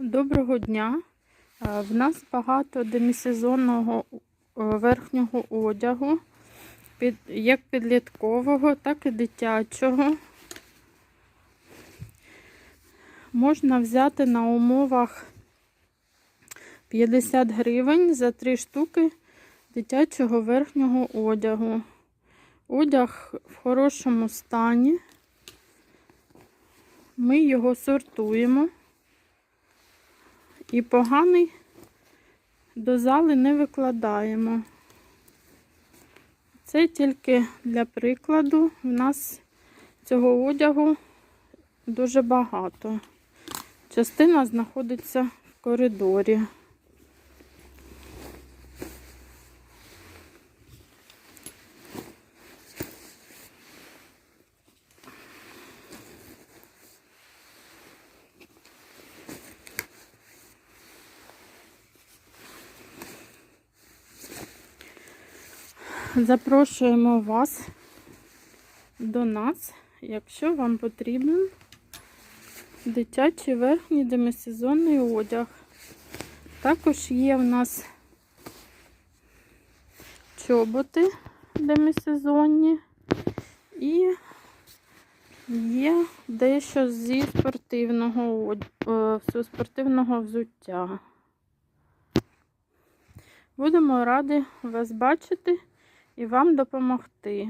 Доброго дня. Е, В нас багато демісезонного е, верхнього одягу, як підліткового, так і дитячого. Можна взяти на умовах 50 гривень за 3 штуки дитячого верхнього одягу. Одяг в хорошому стані. Ми його сортуємо. І поганий до зали не викладаємо. Це тільки для прикладу. У нас цього одягу дуже багато. Частина знаходиться в коридорі. Запрошуємо вас до нас, якщо вам потрібен дитячий верхній демисезонний одяг. Також є в нас чоботи демисезонні і є дещо зі спортивного, е, спортивного взуття. Будемо раді вас бачити і вам допомогти.